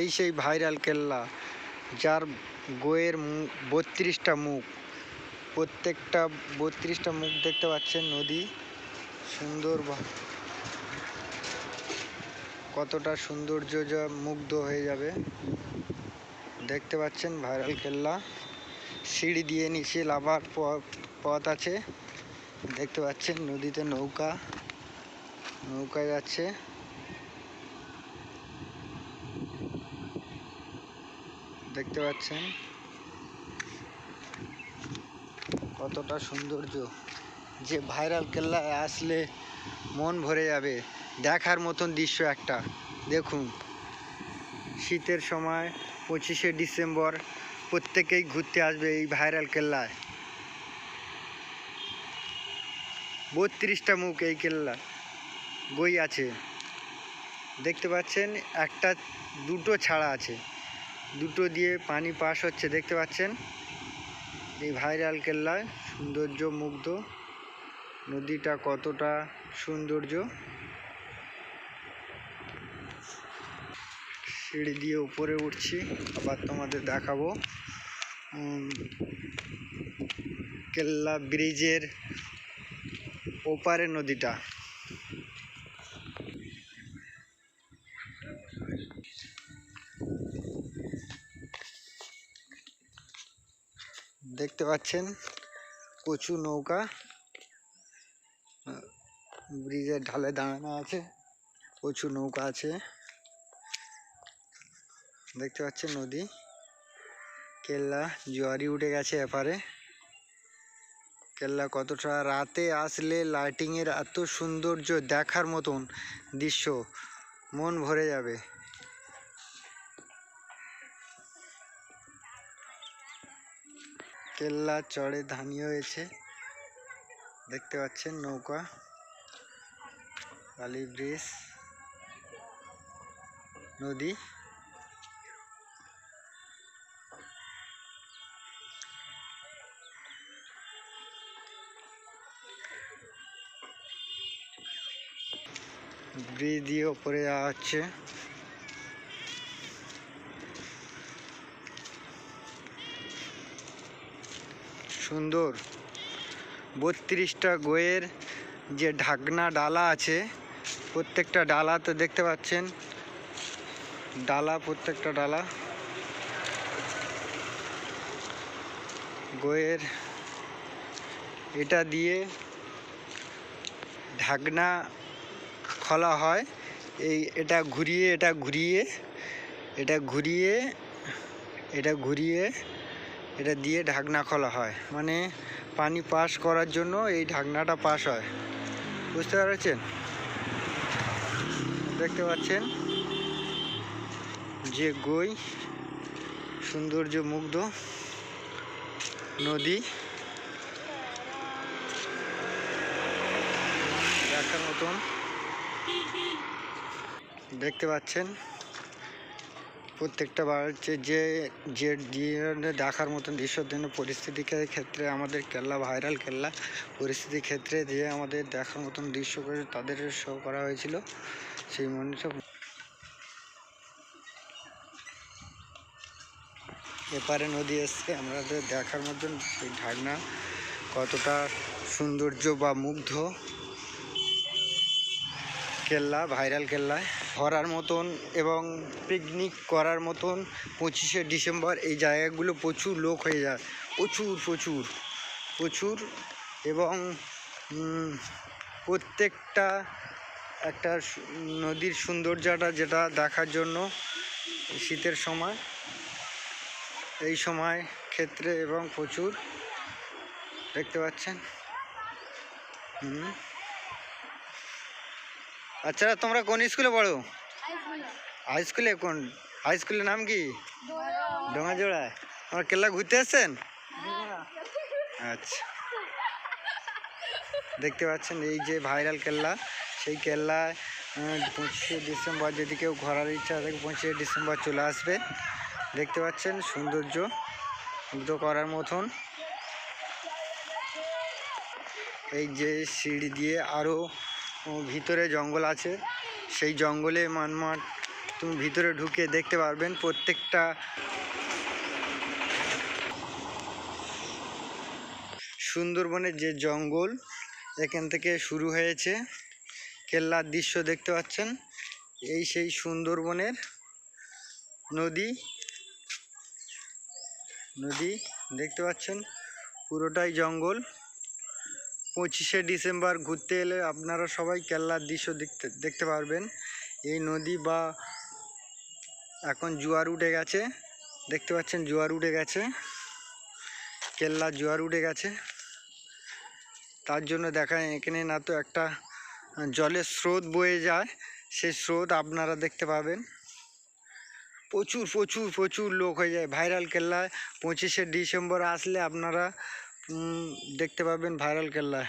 এই সেই ভাইরাল কেল্লা, যার গোয়ের বত্রিশটা মুখ। প্রত্যেকটা বত্রিশটা মুখ দেখতে পাচ্ছেন নদী সুন্দর কতটা সৌন্দর্য যা মুগ্ধ হয়ে যাবে। দেখতে পাচ্ছেন ভাইরাল কেল্লা। সিঁড়ি দিয়ে নিচে লাভার পথ আছে। দেখতে পাচ্ছেন নদীতে নৌকা। নৌকায় যাচ্ছে। দেখতে পাচ্ছেন কতটা সৌন্দর্য। যে ভাইরাল কেল্লায় আসলে মন ভরে যাবে। দেখার মতন দৃশ্য একটা। দেখুন, শীতের সময় পঁচিশে ডিসেম্বর প্রত্যেকেই ঘুরতে আসবে এই ভাইরাল কেল্লায়। বত্রিশটা মুখ এই কেল্লা বই আছে। দেখতে পাচ্ছেন, একটা দুটো ছাড়া আছে। দুটো দিয়ে পানি পাস হচ্ছে, দেখতে পাচ্ছেন? এই ভাইরাল কেল্লায় সৌন্দর্য মুগ্ধ। নদীটা কতটা সৌন্দর্য। সিঁড়ি দিয়ে উপরে উঠছি, আবার তোমাদের দেখাবো। কেল্লা ব্রিজের ওপারে নদীটা। দেখতে পাচ্ছেন কচু নৌকা। ব্রিজের ঢালে দাঁড়ানো আছে, কচু নৌকা আছে। দেখতে পাচ্ছেন নদী। কেল্লা জোয়ারি উঠে গেছে এপারে। কেল্লা কতটা রাতে আসলে লাইটিংয়ের এত সৌন্দর্য দেখার মতন দৃশ্য, মন ভরে যাবে। কেল্লা চড়ে ধানি হয়েছে। দেখতে পাচ্ছেন নৌকা বালি ব্রিজ, নদী। ব্রিজ দিয়ে ওপরে যাওয়া হচ্ছে। সুন্দর। বত্রিশটা গোয়ের যে ঢাকনা ডালা আছে, প্রত্যেকটা ডালা তো দেখতে পাচ্ছেন। ডালা, প্রত্যেকটা ডালা। গোয়ের এটা দিয়ে ঢাকনা খোলা হয়। এই এটা ঘুরিয়ে এটা ঘুরিয়ে এটা ঘুরিয়ে এটা ঘুরিয়ে এটা দিয়ে ঢাকনা খোলা হয়। মানে পানি পাস করার জন্য এই ঢাকনাটা পাস হয়। বুঝতে পারছেন? দেখতে পাচ্ছেন? যে গই, সৌন্দর্য মুগ্ধ নদী। দেখার মতন। দেখতে পাচ্ছেন? প্রত্যেকটা বাড়ছে যে যে দেখার মতন দৃশ্যর জন্য পরিস্থিতির ক্ষেত্রে আমাদের কেল্লা, ভাইরাল কেল্লা পরিস্থিতির ক্ষেত্রে যে আমাদের দেখার মতন দৃশ্য করে তাদের শো করা হয়েছিল, সেই মনিটা এপারে নদী এসছে আমাদের দেখার মতন সেই ঢাকনা কতটা সৌন্দর্য বা মুগ্ধ। কেল্লা ভাইরাল কেল্লায় ঘোরার মতন এবং পিকনিক করার মতন পঁচিশে ডিসেম্বর এই জায়গাগুলো প্রচুর লোক হয়ে যায়। প্রচুর প্রচুর প্রচুর এবং প্রত্যেকটা একটা নদীর সৌন্দর্যটা যেটা দেখার জন্য শীতের সময়, এই সময় ক্ষেত্রে এবং প্রচুর। দেখতে পাচ্ছেন? হুম। আচ্ছা তোমরা কোন স্কুলে পড়ো? হাই স্কুলে কোন? হাই স্কুলের নাম কি? ডোঙাজোড়ায় তোমার কেল্লা ঘুরতে এসছেন আচ্ছা। দেখতে পাচ্ছেন এই যে ভাইরাল কেল্লা। সেই কেল্লায় পঁচিশে ডিসেম্বর যদি কেউ ঘোরার ইচ্ছা থাকে পঁচিশে ডিসেম্বর চলে আসবে। দেখতে পাচ্ছেন সৌন্দর্য মুগ্ধ করার মতন। এই যে সিঁড়ি দিয়ে আরও ভিতরে জঙ্গল আছে। সেই জঙ্গলে মানমাট তুমি ভিতরে ঢুকে দেখতে পারবেন প্রত্যেকটা সুন্দরবনের যে জঙ্গল, এখান থেকে শুরু হয়েছে। কেল্লার দৃশ্য দেখতে পাচ্ছেন। এই সেই সুন্দরবনের নদী। নদী দেখতে পাচ্ছেন। পুরোটাই জঙ্গল। পঁচিশে ডিসেম্বর ঘুরতে এলে আপনারা সবাই কেল্লার দৃশ্য দেখতে দেখতে পারবেন। এই নদী বা এখন জোয়ার উঠে গেছে। দেখতে পাচ্ছেন জোয়ার উঠে গেছে। কেল্লার জোয়ার উঠে গেছে। তার জন্য দেখায় এখানে না তো একটা জলের স্রোত বয়ে যায়। সেই স্রোত আপনারা দেখতে পাবেন। প্রচুর প্রচুর প্রচুর লোক হয়ে যায়। ভাইরাল কেল্লায় পঁচিশে ডিসেম্বর আসলে আপনারা দেখতে পাবেন ভাইরাল কেল্লায়।